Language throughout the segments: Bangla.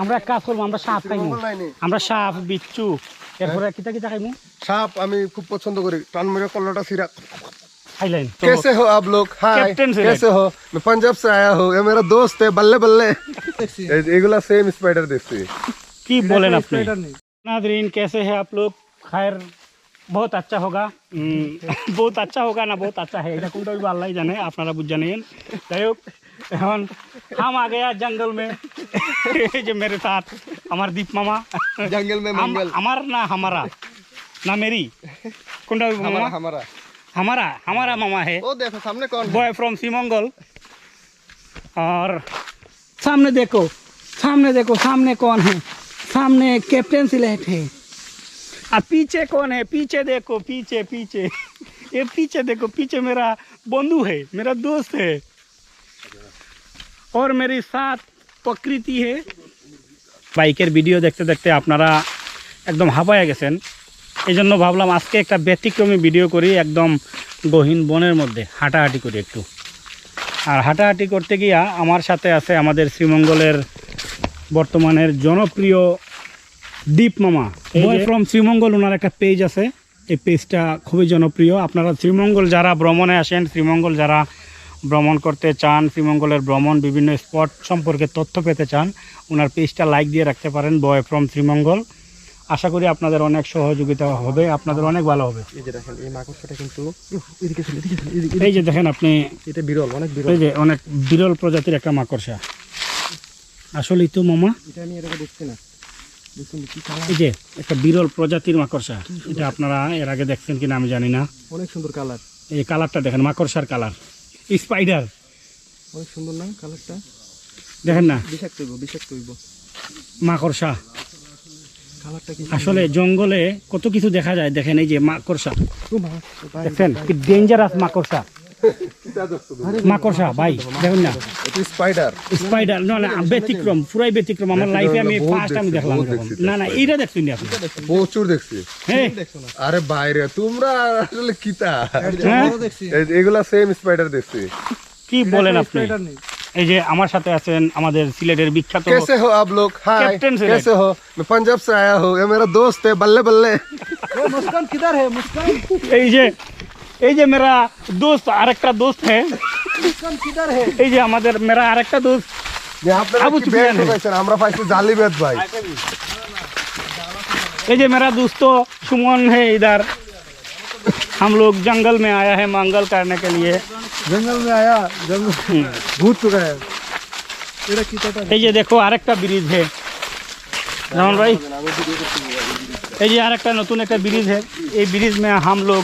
আমরা এক কাজ করবো আমরা সাপ খাইমু শ্রীমঙ্গল লাইনে আমরা সাপ বিচ্ছু এরপরে কিতা কিতা খাইমু সাপ আমি খুব পছন্দ করি টান মেরে কল্লাটা সিরা খাইলেন कैसे हो आप लोग हाय Captain से कैसे हो मैं पंजाब से आया हूँ ये मेरा दोस्त है बल्ले बल्ले ए- एगुला सेम स्पाइडर देखते কি বলেন আপনি नादरीन कैसे हैं आप लोग खैर बहुत अच्छा होगा हम्म, बहुत अच्छा होगा ना बहुत अच्छा है এটা কোনটা হইবো আল্লাহ জানে আপনারা বুঝ জানেন যাই হোক এখন हम आ गया जंगल में जो मेरे साथ अमरदीप मामा। जंगल में मंगल। अमर ना हमारा ना मेरी। कुंडा मामा। हमारा हमारा। हमारा मामा है। वो देखो सामने कौन बॉय फ्रॉम सीमंगल और सामने देखो सामने देखो सामने कौन है? सामने कैप्टन सिलेट है। और पीछे कौन है? पीछे देखो पीछे पीछे। ये पीछे देखो पीछे मेरा बंधु है मेरा दोस्त है। और मेरी साथ প্রকৃতি হে। বাইকের ভিডিও দেখতে দেখতে আপনারা একদম হাফাই গেছেন। এই জন্য ভাবলাম আজকে একটা ব্যতিক্রমী ভিডিও করি একদম গহীন বনের মধ্যে হাঁটাহাঁটি করি একটু। আর হাঁটাহাঁটি করতে গিয়া আমার সাথে আছে আমাদের শ্রীমঙ্গলের বর্তমানের জনপ্রিয় দীপ মামা। বয় ফ্রম শ্রীমঙ্গল ওনার একটা পেজ আছে। এই পেজটা খুবই জনপ্রিয়। আপনারা শ্রীমঙ্গল যারা ভ্রমণে আসেন শ্রীমঙ্গল যারা ভ্রমণ করতে চান শ্রীমঙ্গলের ভ্রমণ বিভিন্ন স্পট সম্পর্কে তথ্য পেতে চান ওনার পেজটা লাইক দিয়ে রাখতে পারেন বয় ফ্রম শ্রীমঙ্গল। আশা করি আপনাদের অনেক সহযোগিতা হবে আপনাদের অনেক ভালো হবে। এই যে দেখেন এই মাকড়সাটা কিন্তু এদিকে চলে এদিকে চলে এদিকে এই যে দেখেন আপনি এটা বিরল অনেক বিরল। এই যে অনেক বিরল প্রজাতির একটা মাকড়সা। আসলেই তো মামা? এটা আমি এটাকে না। এই যে একটা বিরল প্রজাতির মাকড়সা। এটা আপনারা এর আগে দেখছেন কিনা আমি জানি না। অনেক সুন্দর কালার। এই কালারটা দেখেন মাকড়সার কালার। স্পাইডার অনেক সুন্দর না কালারটা দেখেন না। বিষাক্ত হইব বিষাক্ত হইব। মাকড়সা। আসলে জঙ্গলে কত কিছু দেখা যায় দেখেন এই যে মাকড়সা। দেখছেন? কি ডেঞ্জারাস মাকড়সা। মাকড়সা ভাই দেখুন না এটা স্পাইডার স্পাইডার না না ব্যতিক্রম পুরাই ব্যতিক্রম আমার লাইফে আমি বহুত ফার্স্ট আমি দেখছি, দেখলাম বহুত এরকম। দেখছি, না না এইটা দেখছেন নি আপনি প্রচুর দেখছি হ্যাঁ আরে বাইরে তোমরা আসলে কিতা হ্যাঁ? এই- এগুলা সেম স্পাইডার দেখছি কি বলেন আপনি এই যে আমার সাথে আছেন আমাদের সিলেটের বিখ্যাত कैसे हो आप लोग हाय Captain से कैसे हो मैं पंजाब से आया हूँ ये मेरा दोस्त है बल्ले बल्ले मुस्कान किधर है मुस्कान এই যে এই যে মেরা দোস্ত আরেকটা দোস্ত है मुस्कान किधर है এই যে আমাদের মেরা আরেকটা দোস্ত यहाँ पे আবু কি সুফিয়ান ব্যাগ ঢুকাইছেন আমরা পাইছি জালি বেদ ভাই ये जो मेरा दोस्तों सुमन है इधर हम लोग जंगल में आया है मंगल करने के लिए जंगल में आया जंगल भूत चुका है तेरा कितना এই যে দেখো আরেকটা ব্রিজ है रामन भाई এই যে আরেকটা নতুন একটা ब्रिज है ये ब्रिज में हम लोग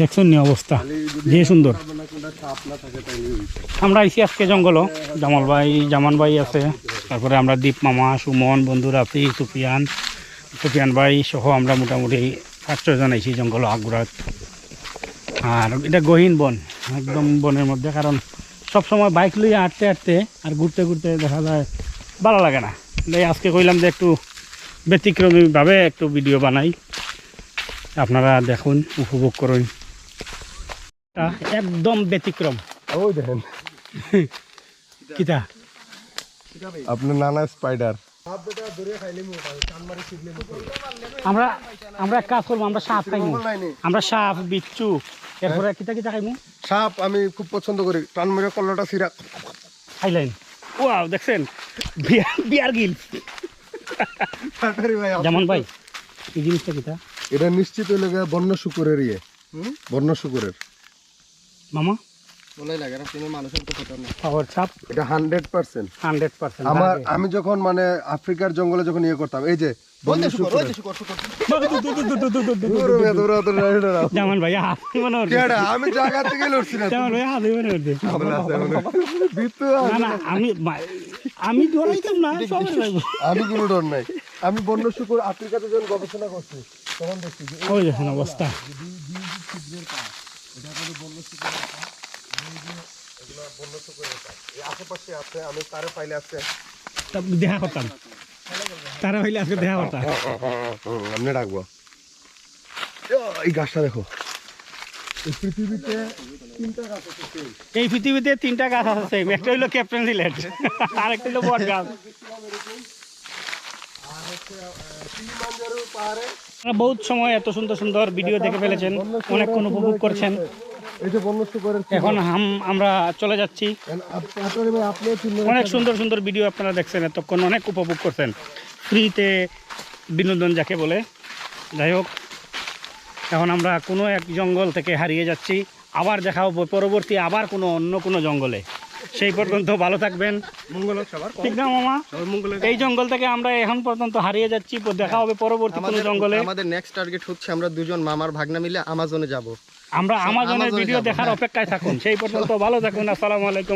দেখছেন নি অবস্থা? যে সুন্দর। আমরা আইসি আজকে জঙ্গল জামাল ভাই, জামান ভাই আছে। তারপরে আমরা দীপ মামা, সুমন, বন্ধু রাফি, সুফিয়ান। সুফিয়ান ভাই সহ আমরা মোটামুটি পাঁচ ছজন আইসি জঙ্গল আগুরাত। আর এটা গহীন বন, একদম বনের মধ্যে, কারণ সব সময় বাইক লইয়া হাঁটতে হাঁটতে আর ঘুরতে ঘুরতে দেখা যায়, ভালো লাগে না। আজকে কইলাম যে একটু ব্যতিক্রমীভাবে একটু ভিডিও বানাই। আপনারা দেখুন উপভোগ করুন। একদম ব্যতিক্রম। ওই দেখেন। কিতা? আপনার নানা স্পাইডার আমরা আমরা এক কাজ করব আমরা সাপ খাইমু। আমরা সাপ বিচ্ছু এরপরে কিতা কিতা খাইমু? সাপ আমি খুব পছন্দ করি। টান মেরে কল্লাটা সিরা খাইলেন। ওয়াও দেখছেন? বিয়ার বিয়ার গিল। যেমন ভাই এই জিনিসটা কিতা? এটা নিশ্চিত হইলে গিয়ে বন্য শুকুরের ইয়ে। বন্য শুকুরের। মামা? লাগে আমি যখন মানে আফ্রিকার জঙ্গলে যখন ইয়ে করতাম এই যে জায়গা থেকে লড়ছি না। আমি কোনো ডর নাই। আমি বন্য শুকুর আফ্রিকাতে যখন গবেষণা করছি তখন দেখছি যে ওই দেখেন অবস্থা? এগুলা রাখা। এই আশেপাশে আছে আমি তারে পাইলে আছে দেখা করতাম। তারা হইলে আজকে দেখা করতাম। ডাকবো। এই গাছটা দেখো। পৃথিবীতে তিনটা গাছ আছে এই পৃথিবীতে তিনটা গাছ আছে। একটা হইল ক্যাপ্টেন সিলেট আরেকটা হইল বট গাছ আর হচ্ছে আহ, কিলিমাঞ্জারো পাহাড়ে আপনারা বহুত সময় এত সুন্দর সুন্দর ভিডিও দেখে ফেলেছেন অনেকক্ষণ উপভোগ করছেন। এখন আমরা চলে যাচ্ছি। অনেক সুন্দর সুন্দর ভিডিও আপনারা দেখছেন এতক্ষণ, অনেক উপভোগ করছেন। ফ্রিতে বিনোদন যাকে বলে। যাই হোক, এখন আমরা কোনো এক জঙ্গল থেকে হারিয়ে যাচ্ছি। আবার দেখা হবে পরবর্তী আবার কোনো অন্য কোনো জঙ্গলে। সেই পর্যন্ত ভালো থাকবেন। মঙ্গল সবার ঠিক না মামা? এই জঙ্গল থেকে আমরা এখন পর্যন্ত হারিয়ে যাচ্ছি। দেখা হবে পরবর্তী কোনো জঙ্গলে। আমাদের নেক্সট টার্গেট হচ্ছে আমরা দুজন মামার ভাগনা মিলে আমাজনে যাব। আমরা আমাজনের ভিডিও দেখার হ্যাঁ। অপেক্ষায় থাকুন। সেই পর্যন্ত ভালো থাকুন। আসসালামু আলাইকুম।